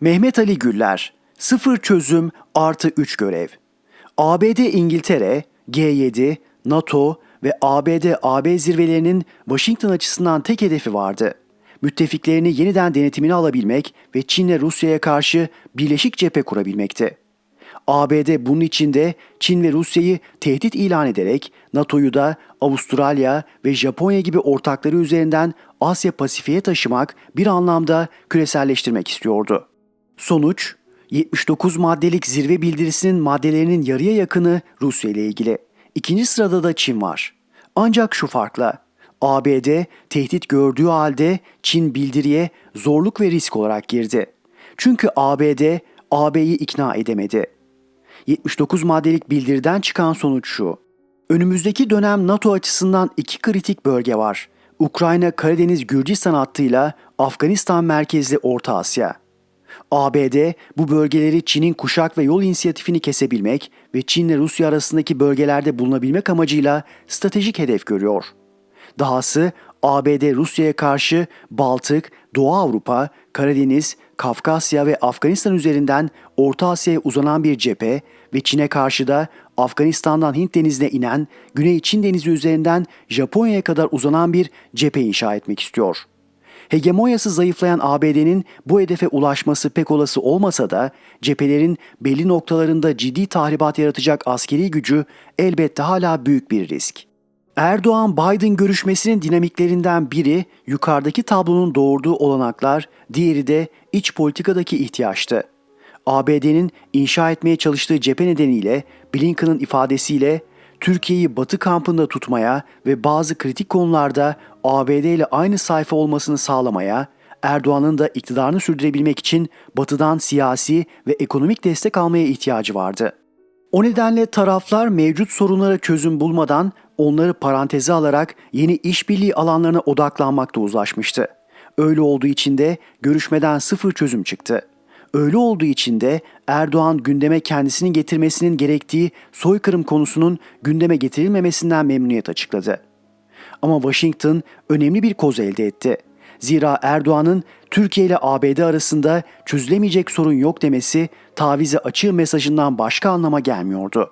Mehmet Ali Güller, sıfır çözüm artı 3 görev. ABD İngiltere, G7, NATO ve ABD-AB zirvelerinin Washington açısından tek hedefi vardı. Müttefiklerini yeniden denetimine alabilmek ve Çin'le Rusya'ya karşı birleşik cephe kurabilmekti. ABD bunun içinde Çin ve Rusya'yı tehdit ilan ederek NATO'yu da Avustralya ve Japonya gibi ortakları üzerinden Asya Pasifik'e taşımak bir anlamda küreselleştirmek istiyordu. Sonuç 79 maddelik zirve bildirisinin maddelerinin yarıya yakını Rusya ile ilgili. İkinci sırada da Çin var. Ancak şu farkla ABD tehdit gördüğü halde Çin bildiriye zorluk ve risk olarak girdi. Çünkü ABD AB'yi ikna edemedi. 79 maddelik bildiriden çıkan sonuç şu. Önümüzdeki dönem NATO açısından iki kritik bölge var. Ukrayna, Karadeniz, Gürcistan hattıyla Afganistan merkezli Orta Asya. ABD bu bölgeleri Çin'in kuşak ve yol inisiyatifini kesebilmek ve Çin ile Rusya arasındaki bölgelerde bulunabilmek amacıyla stratejik hedef görüyor. Dahası ABD Rusya'ya karşı Baltık, Doğu Avrupa, Karadeniz, Kafkasya ve Afganistan üzerinden Orta Asya'ya uzanan bir cephe ve Çin'e karşı da Afganistan'dan Hint denizine inen Güney Çin denizi üzerinden Japonya'ya kadar uzanan bir cephe inşa etmek istiyor. Hegemonyası zayıflayan ABD'nin bu hedefe ulaşması pek olası olmasa da cephelerin belli noktalarında ciddi tahribat yaratacak askeri gücü elbette hala büyük bir risk. Erdoğan-Biden görüşmesinin dinamiklerinden biri yukarıdaki tablonun doğurduğu olanaklar, diğeri de iç politikadaki ihtiyaçtı. ABD'nin inşa etmeye çalıştığı cephe nedeniyle Blinken'ın ifadesiyle Türkiye'yi Batı kampında tutmaya ve bazı kritik konularda ABD ile aynı sayfa olmasını sağlamaya, Erdoğan'ın da iktidarını sürdürebilmek için Batı'dan siyasi ve ekonomik destek almaya ihtiyacı vardı. O nedenle taraflar mevcut sorunlara çözüm bulmadan onları paranteze alarak yeni işbirliği alanlarına odaklanmakta uzlaşmıştı. Öyle olduğu için de görüşmeden sıfır çözüm çıktı. Öyle olduğu için de Erdoğan gündeme kendisinin getirmesinin gerektiği soykırım konusunun gündeme getirilmemesinden memnuniyet açıkladı. Ama Washington önemli bir koz elde etti. Zira Erdoğan'ın Türkiye ile ABD arasında çözülemeyecek sorun yok demesi tavize açığı mesajından başka anlama gelmiyordu.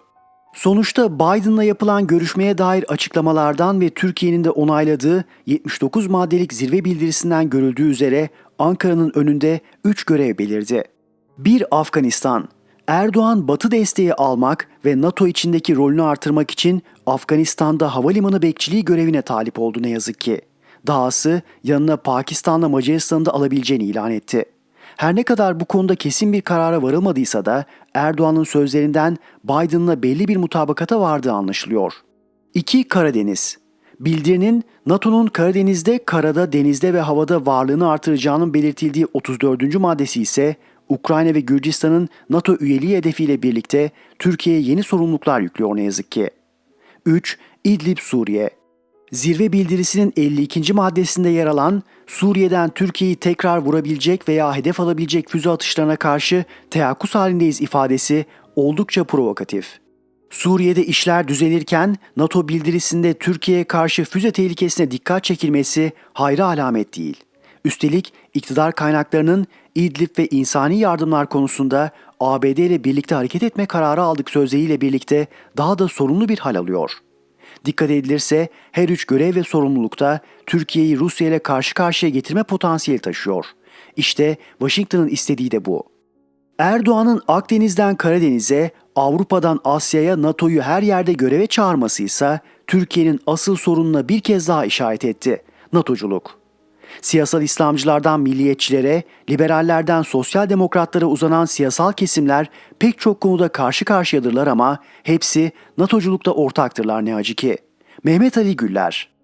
Sonuçta Biden'la yapılan görüşmeye dair açıklamalardan ve Türkiye'nin de onayladığı 79 maddelik zirve bildirisinden görüldüğü üzere Ankara'nın önünde 3 görev belirdi. 1. Afganistan Erdoğan Batı desteği almak ve NATO içindeki rolünü artırmak için Afganistan'da havalimanı bekçiliği görevine talip oldu ne yazık ki. Dahası yanına Pakistan'la Macaristan'ı da alabileceğini ilan etti. Her ne kadar bu konuda kesin bir karara varılmadıysa da Erdoğan'ın sözlerinden Biden'la belli bir mutabakata vardığı anlaşılıyor. 2. Karadeniz Bildirinin NATO'nun Karadeniz'de, karada, denizde ve havada varlığını artıracağının belirtildiği 34. maddesi ise Ukrayna ve Gürcistan'ın NATO üyeliği hedefiyle birlikte Türkiye'ye yeni sorumluluklar yüklüyor ne yazık ki. 3. İdlib Suriye Zirve bildirisinin 52. maddesinde yer alan Suriye'den Türkiye'yi tekrar vurabilecek veya hedef alabilecek füze atışlarına karşı teyakkuz halindeyiz ifadesi oldukça provokatif. Suriye'de işler düzelirken NATO bildirisinde Türkiye'ye karşı füze tehlikesine dikkat çekilmesi hayra alamet değil. Üstelik iktidar kaynaklarının İdlib ve insani yardımlar konusunda ABD ile birlikte hareket etme kararı aldık sözleriyle birlikte daha da sorumlu bir hal alıyor. Dikkat edilirse her üç görev ve sorumlulukta Türkiye'yi Rusya ile karşı karşıya getirme potansiyeli taşıyor. İşte Washington'ın istediği de bu. Erdoğan'ın Akdeniz'den Karadeniz'e, Avrupa'dan Asya'ya NATO'yu her yerde göreve çağırması ise Türkiye'nin asıl sorununa bir kez daha işaret etti. NATO'culuk. Siyasal İslamcılardan milliyetçilere, liberallerden sosyal demokratlara uzanan siyasal kesimler pek çok konuda karşı karşıyadırlar ama hepsi NATO'culukta ortaktırlar ne acı ki. Mehmet Ali Güller